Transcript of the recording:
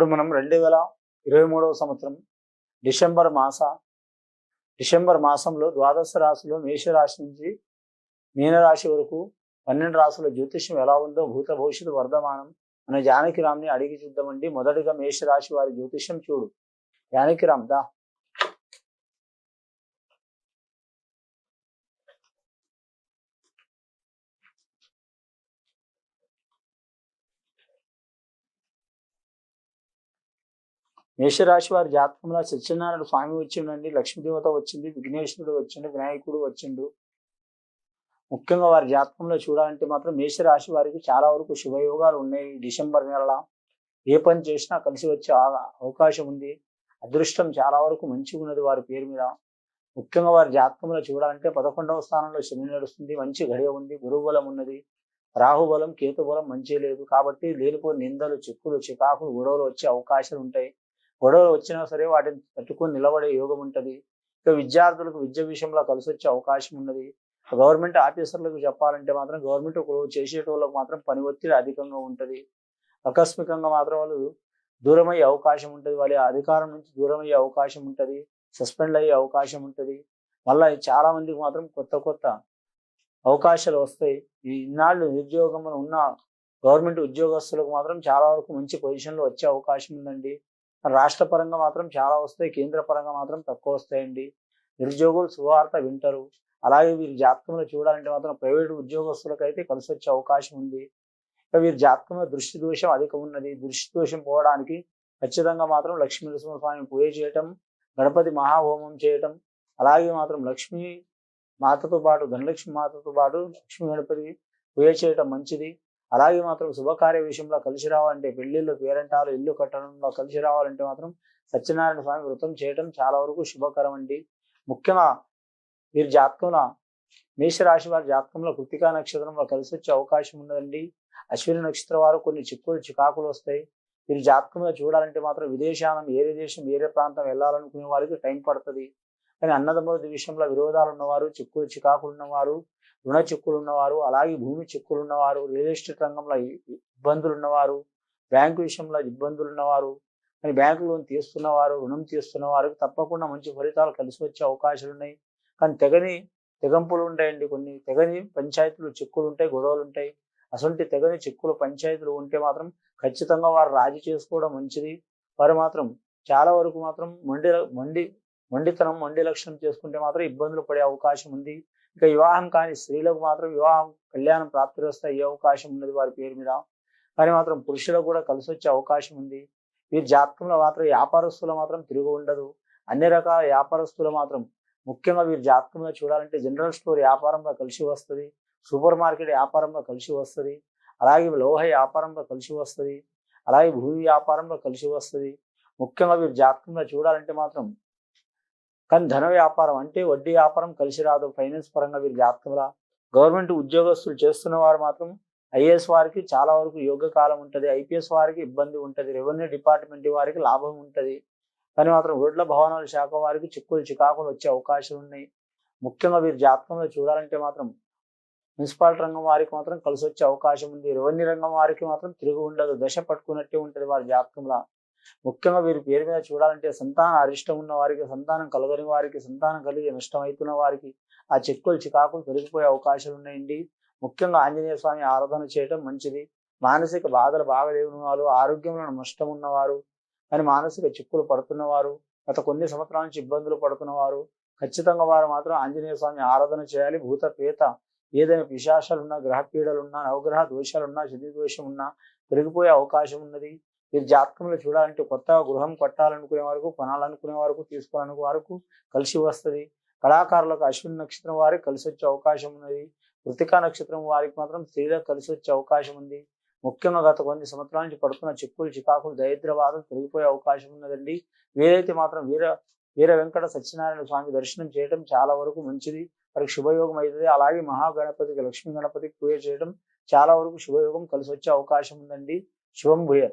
ఇప్పుడు మనం రెండు వేల ఇరవై మూడవ సంవత్సరం డిసెంబర్ మాస డిసెంబర్ మాసంలో ద్వాదశ రాశిలో మేషరాశి నుంచి మీనరాశి వరకు పన్నెండు రాశుల జ్యోతిష్యం ఎలా ఉందో భూత భవిష్యత్తు వర్ధమానం మన జానకి రామ్ని అడిగి చూద్దామండి. మొదటిగా మేషరాశి వారి జ్యోతిష్యం చూడు. జానకి రామ్ దా. మేషరాశి వారి జాతకంలో సత్యనారాయణ స్వామి వచ్చిండండి లక్ష్మీదేవత వచ్చింది విఘ్నేశ్వరుడు వచ్చిండు వినాయకుడు వచ్చిండు. ముఖ్యంగా వారి జాతకంలో చూడాలంటే మాత్రం మేషరాశి వారికి చాలా వరకు శుభయోగాలు ఉన్నాయి. డిసెంబర్ నెల ఏ పని చేసినా కలిసి వచ్చే అవకాశం ఉంది. అదృష్టం చాలా వరకు మంచిగా ఉన్నది వారి పేరు మీద. ముఖ్యంగా వారి జాతకంలో చూడాలంటే పదకొండవ స్థానంలో శని నడుస్తుంది మంచి గడియ ఉంది గురుబలం బలం ఉన్నది. రాహుబలం కేతుబలం మంచి లేదు. కాబట్టి లేనిపోని నిందలు చిక్కులు చికాకులు గొడవలు వచ్చే అవకాశాలు ఉంటాయి. గొడవలు వచ్చినా సరే వాటిని తట్టుకొని నిలబడే యోగం ఉంటుంది. ఇక విద్యార్థులకు విద్య విషయంలో కలిసి వచ్చే అవకాశం ఉన్నది. గవర్నమెంట్ ఆఫీసర్లకు చెప్పాలంటే మాత్రం గవర్నమెంట్ చేసేటోళ్ళకు మాత్రం పని ఒత్తిడి అధికంగా ఉంటుంది. ఆకస్మికంగా మాత్రం వాళ్ళు దూరమయ్యే అవకాశం ఉంటుంది. వాళ్ళ అధికారం నుంచి దూరమయ్యే అవకాశం ఉంటుంది. సస్పెండ్ అయ్యే అవకాశం ఉంటుంది. మళ్ళీ చాలా మందికి మాత్రం కొత్త కొత్త అవకాశాలు వస్తాయి. ఈ ఇన్నాళ్ళు నిరుద్యోగంలో ఉన్న గవర్నమెంట్ ఉద్యోగస్తులకు మాత్రం చాలా వరకు మంచి పొజిషన్లో వచ్చే అవకాశం ఉందండి. రాష్ట్ర పరంగా మాత్రం చాలా వస్తాయి కేంద్ర పరంగా మాత్రం తక్కువ వస్తాయండి. నిరుద్యోగులు శుభవార్త వింటారు. అలాగే వీరి జాతకంలో చూడాలంటే మాత్రం ప్రైవేటు ఉద్యోగస్తులకు అయితే కలిసి వచ్చే అవకాశం ఉంది. ఇక వీరి జాతకంలో దృష్టి దోషం అధికం ఉన్నది. దృష్టి దోషం పోవడానికి ఖచ్చితంగా మాత్రం లక్ష్మీ నరసింహస్వామిని పూజ చేయటం గణపతి మహాహోమం చేయటం అలాగే మాత్రం లక్ష్మీ మాతతో పాటు ధనలక్ష్మి మాతతో పాటు లక్ష్మీ గణపతి పూజ చేయటం మంచిది. అలాగే మాత్రం శుభకార్య విషయంలో కలిసి రావాలంటే పెళ్ళిళ్ళు పేరంటాలు ఇల్లు కట్టడంలో కలిసి రావాలంటే మాత్రం సత్యనారాయణ స్వామి వ్రతం చేయటం చాలా వరకు శుభకరం అండి. ముఖ్యంగా వీరి జాతకంలో మేషరాశి వారి జాతకంలో కృతికా నక్షత్రంలో కలిసి వచ్చే అవకాశం ఉన్నదండి. అశ్విని నక్షత్రం వారు కొన్ని చిక్కులు చికాకులు వస్తాయి. వీరి జాతకంలో చూడాలంటే మాత్రం విదేశానం వేరే దేశం వేరే ప్రాంతం వెళ్ళాలనుకునే వారికి టైం పడుతుంది. కానీ అన్నదమ్ముల విషయంలో విరోధాలు ఉన్నవారు చిక్కులు చికాకులు ఉన్నవారు రుణ చిక్కులు ఉన్నవారు అలాగే భూమి చిక్కులు ఉన్నవారు రియల్ ఎస్టేట్ రంగంలో ఇబ్బందులు ఉన్నవారు బ్యాంకు విషయంలో ఇబ్బందులు ఉన్నవారు కానీ బ్యాంకు లోన్ తీస్తున్నవారు రుణం తీస్తున్న వారికి తప్పకుండా మంచి ఫలితాలు కలిసి వచ్చే అవకాశాలు ఉన్నాయి కానీ తెగని తెగంపులు ఉంటాయండి కొన్ని. తెగని పంచాయతీలు చిక్కులు ఉంటాయి గొడవలు ఉంటాయి. అసలు తెగని చిక్కులు పంచాయతీలు ఉంటే మాత్రం ఖచ్చితంగా వారు రాజీ చేసుకోవడం మంచిది. వారు మాత్రం చాలా వరకు మాత్రం మొండి మొండి మొండితనం మొండి లక్షణం చేసుకుంటే మాత్రం ఇబ్బందులు పడే అవకాశం ఉంది. ఇక వివాహం కాని స్త్రీలకు మాత్రం వివాహం కళ్యాణం ప్రాప్తిరస్త అయ్యే అవకాశం ఉన్నది వారి పేరు మీద. కానీ మాత్రం పురుషులకు కూడా కలిసి వచ్చే అవకాశం ఉంది. వీరి జాతకంలో మాత్రం వ్యాపారస్తులు మాత్రం తిరుగు ఉండదు. అన్ని రకాల వ్యాపారస్తులు మాత్రం ముఖ్యంగా వీరి జాతకంలో చూడాలంటే జనరల్ స్టోర్ వ్యాపారంలో కలిసి వస్తుంది. సూపర్ మార్కెట్ వ్యాపారంలో కలిసి వస్తుంది. అలాగే లోహ వ్యాపారంలో కలిసి వస్తుంది. అలాగే భూమి వ్యాపారంలో కలిసి వస్తుంది. ముఖ్యంగా వీరి జాతకంలో చూడాలంటే మాత్రం కానీ ధన వ్యాపారం అంటే వడ్డీ వ్యాపారం కలిసి రాదు. ఫైనాన్స్ పరంగా వీరి జాతకంలో గవర్నమెంట్ ఉద్యోగస్తులు చేస్తున్న వారు మాత్రం ఐఏఎస్ వారికి చాలా వరకు యోగ కాలం ఉంటుంది. ఐపీఎస్ వారికి ఇబ్బంది ఉంటుంది. రెవెన్యూ డిపార్ట్మెంట్ వారికి లాభం ఉంటుంది. కానీ మాత్రం రోడ్ల భవనాల శాఖ వారికి చిక్కులు చికాకులు వచ్చే అవకాశాలు ఉన్నాయి. ముఖ్యంగా వీరి జాతకంలో చూడాలంటే మాత్రం మున్సిపాలిటీ రంగం వారికి మాత్రం కలిసి వచ్చే అవకాశం ఉంది. రెవెన్యూ రంగం వారికి మాత్రం తిరుగు ఉండదు దశ పట్టుకున్నట్టే ఉంటుంది వారి జాతకంలో ముఖ్యంగా వీరి పేరు మీద చూడాలంటే సంతాన అరిష్టం ఉన్న వారికి సంతానం కలగని వారికి సంతానం కలిగి నష్టం అవుతున్న వారికి ఆ చిక్కులు చికాకులు పెరిగిపోయే అవకాశాలు ఉన్నాయండి. ముఖ్యంగా ఆంజనేయ స్వామి ఆరాధన చేయడం మంచిది. మానసిక బాధలు బాగలేని వారు ఆరోగ్యంలో నష్టం ఉన్నవారు కానీ మానసిక చిక్కులు పడుతున్నవారు గత కొన్ని సంవత్సరాల నుంచి ఇబ్బందులు పడుతున్నవారు ఖచ్చితంగా వారు మాత్రం ఆంజనేయ స్వామి ఆరాధన చేయాలి. భూత పేత ఏదైనా పిశాచాలు ఉన్నా గ్రహ పీడలు ఉన్నా నవగ్రహ దోషాలు ఉన్నా శని దోషం ఉన్నా పెరిగిపోయే అవకాశం ఉన్నది. మీరు జాతకంలో చూడాలంటే కొత్తగా గృహం కట్టాలనుకునే వరకు కొనాలనుకునే వరకు తీసుకోవాలనుకునే వరకు కలిసి వస్తుంది. కళాకారులకు అశ్విని నక్షత్రం వారికి కలిసి వచ్చే అవకాశం ఉన్నది. కృతికా నక్షత్రం వారికి మాత్రం స్త్రీలకు కలిసి వచ్చే అవకాశం ఉంది. ముఖ్యంగా గత కొన్ని సంవత్సరాల నుంచి పడుతున్న చిక్కులు చికాకులు దరిద్ర బాధలు పెరిగిపోయే అవకాశం ఉన్నదండి. వీరైతే మాత్రం వీర వీర వెంకట సత్యనారాయణ స్వామి దర్శనం చేయడం చాలా వరకు మంచిది. వారికి శుభయోగం అవుతుంది అలాగే మహాగణపతికి లక్ష్మీ గణపతికి పూజ చేయడం చాలా వరకు శుభయోగం కలిసి వచ్చే అవకాశం ఉందండి. శుభం భూయ.